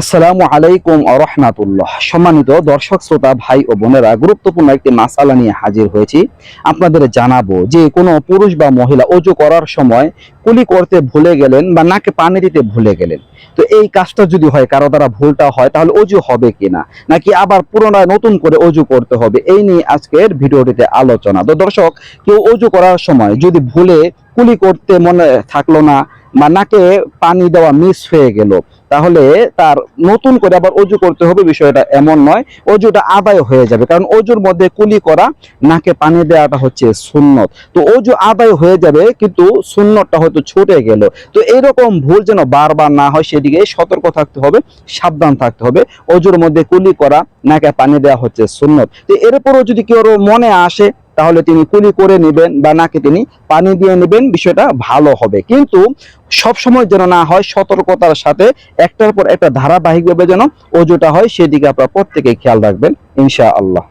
আসসালামু আলাইকুম রহমাতুল্লাহ। সম্মানিত দর্শক, শ্রোতা, ভাই ও বোনেরা, গুরুত্বপূর্ণ একটি মাসালা নিয়ে হাজির হয়েছি। আপনাদের জানাব যে কোনো পুরুষ বা মহিলা অজু করার সময় কুলি করতে ভুলে গেলেন বা নাকে পানি দিতে ভুলে গেলেন। তো এই কাজটা যদি হয়, কারও দ্বারা ভুলটা হয়, তাহলে অজু হবে কিনা? নাকি আবার পুনরায় নতুন করে অজু করতে হবে? এই নিয়ে আজকের ভিডিওটিতে আলোচনা। তো দর্শক, কেউ অজু করার সময় যদি ভুলে কুলি করতে মনে থাকল না বা নাকে পানি দেওয়া মিস হয়ে গেল। তাহলে তার নতুন করে আবার অজু করতে হবে, বিষয়টা এমন নয়। অজুটা আদায় হয়ে যাবে, কারণ অজুর মধ্যে কুলি করা, নাকে পানি দেওয়াটা হচ্ছে সুন্নত। তো অজু আদায় হয়ে যাবে, কিন্তু সুন্নতটা হয়তো ছুটে গেল। তো এরকম ভুল যেন বারবার না হয়, সেদিকে সতর্ক থাকতে হবে, সাবধান থাকতে হবে। অজুর মধ্যে কুলি করা নাকে পানি দেওয়া হচ্ছে সুন্নত। তো এরপরও যদি কেউ মনে আসে, তাহলে তিনি কুলি করে নেবেন বা নাকে তিনি পানি দিয়ে নেবেন, বিষয়টা ভালো হবে। কিন্তু সব সময় যেন না হয়, সতর্কতার সাথে একটার পর একটা ধারাবাহিকভাবে যেন অজুটা হয়, সেদিকে আপনারা প্রত্যেকে খেয়াল রাখবেন ইনশা আল্লাহ